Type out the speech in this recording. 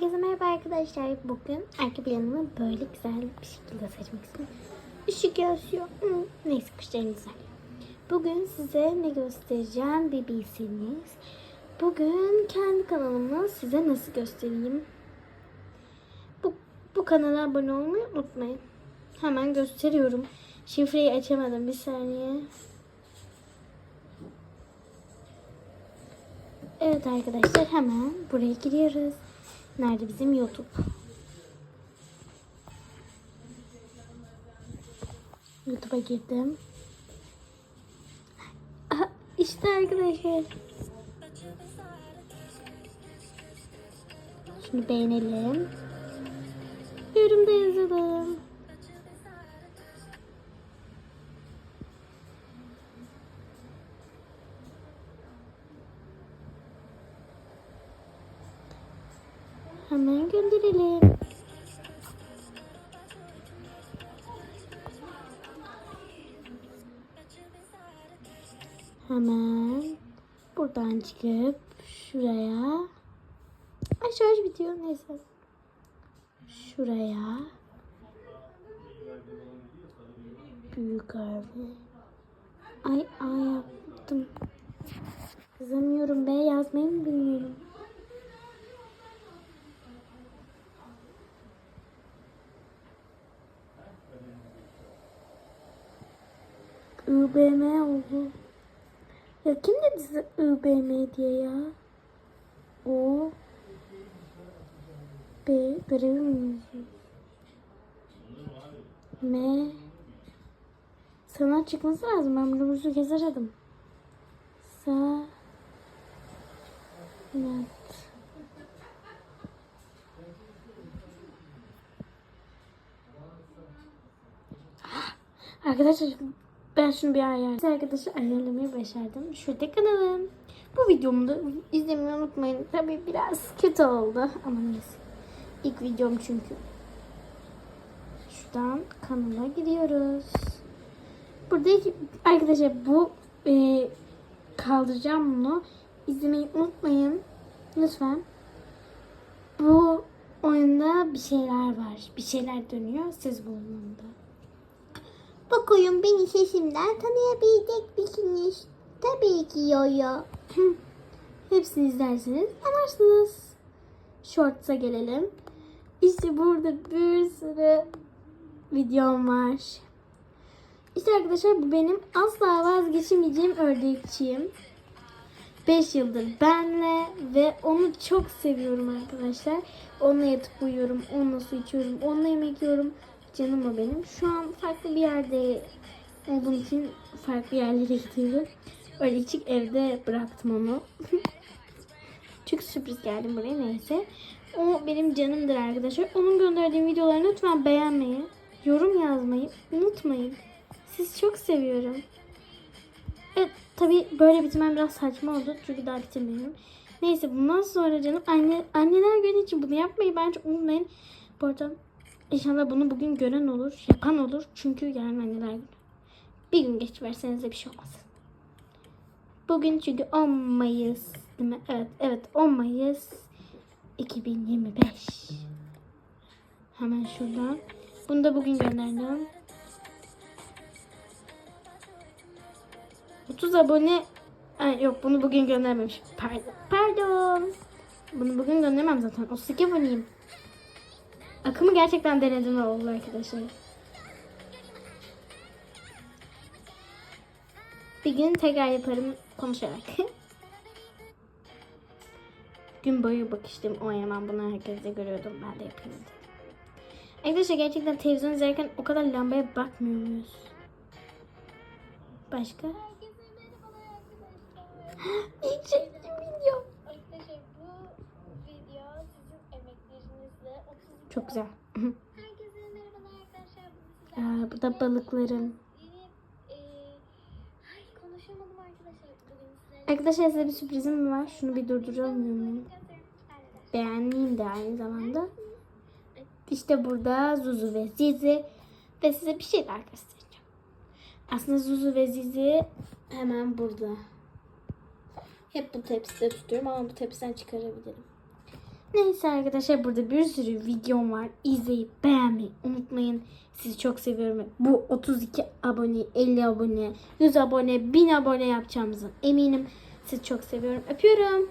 Herkese merhaba arkadaşlar. Bugün arka planımı böyle güzel bir şekilde seçmek istiyorum. Işık yansıyor. Hı, Neyse kuşlarım güzel. Bugün size ne göstereceğim bir bilseniz. Bugün kendi kanalımı size nasıl göstereyim. Bu, bu kanala abone olmayı unutmayın. Hemen gösteriyorum. Şifreyi açamadım bir saniye. Evet arkadaşlar hemen buraya giriyoruz. Nerede bizim YouTube? YouTube'a girdim. Aha, işte arkadaşlar. Şunu beğenelim. Yorumda yazalım. Hemen gönderelim. Hemen buradan çıkıp şuraya. Ay şarj bitiyor neyse. Şuraya. Büyük harfi. Ay ay yaptım. Kızamıyorum be yazmayı mı bilmiyorum. IBM oldu. Ya kim dedi size IBM diye ya? O B görevi mi? M Sana çıkması lazım. Ben bunu uzun kez aradım. Sa Nat Arkadaşlar ben şunu bir ayarlayayım. Arkadaşlar ayarlamayı başardım. Şurada kanalım. Bu videomu da izlemeyi unutmayın. Tabii biraz kötü oldu ama neyse. İlk videom çünkü. Şuradan kanala gidiyoruz. Burada iki- arkadaşlar bu e, kaldıracağım bunu. İzlemeyi unutmayın. Lütfen. Bu oyunda bir şeyler var. Bir şeyler dönüyor. Siz bulunduğunda. Bu oyun beni sesimden tanıyabilecek misiniz? Tabii ki Yoyo. Hepsini izlerseniz anlarsınız. Shorts'a gelelim. İşte burada bir sürü videom var. İşte arkadaşlar bu benim asla vazgeçemeyeceğim ördekçiyim. 5 yıldır benle ve onu çok seviyorum arkadaşlar. Onunla yatıp uyuyorum, onunla su içiyorum, onunla yemek yiyorum. Canım o benim. Şu an farklı bir yerde olduğum için farklı yerlere gidiyorum. Öyle küçük evde bıraktım onu. Çok sürpriz geldim buraya neyse. O benim canımdır arkadaşlar. Onun gönderdiğim videoları lütfen beğenmeyi, yorum yazmayı unutmayın. Sizi çok seviyorum. Evet tabi böyle bitirmem biraz saçma oldu. Çünkü daha bitirmiyorum. Neyse bundan sonra canım anne, anneler günü için bunu yapmayı bence unutmayın. Bu arada inşallah bunu bugün gören olur, yapan olur. Çünkü yarın anneler günü. Bir gün geç verseniz de bir şey olmaz. Bugün çünkü 10 Mayıs değil mi? Evet, evet 10 Mayıs 2025. Hemen şuradan. Bunu da bugün gönderdim. 30 abone Ay, yok bunu bugün göndermemiş. Pardon. Pardon. Bunu bugün göndermem zaten. 32 aboneyim. Akımı gerçekten denedim oldu arkadaşlar. Bir gün tekrar yaparım konuşarak. Gün boyu bakıştım. O hemen bunu herkes de görüyordum. Ben de yapayım. Arkadaşlar gerçekten televizyon izlerken o kadar lambaya bakmıyor muyuz? Başka? İlk Çok güzel. Aa, bu da balıklarım. e, arkadaşlar. Size bir sürprizim var. Şunu bir durduramıyor muyum? De aynı zamanda. İşte burada Zuzu ve Zizi ve size bir şeyler göstereceğim. Aslında Zuzu ve Zizi hemen burada. Hep bu tepside tutuyorum ama bu tepsiden çıkarabilirim. Neyse arkadaşlar burada bir sürü videom var. İzleyip beğenmeyi unutmayın. Sizi çok seviyorum. Bu 32 abone, 50 abone, 100 abone, 1000 abone yapacağımızın eminim. Sizi çok seviyorum. Öpüyorum.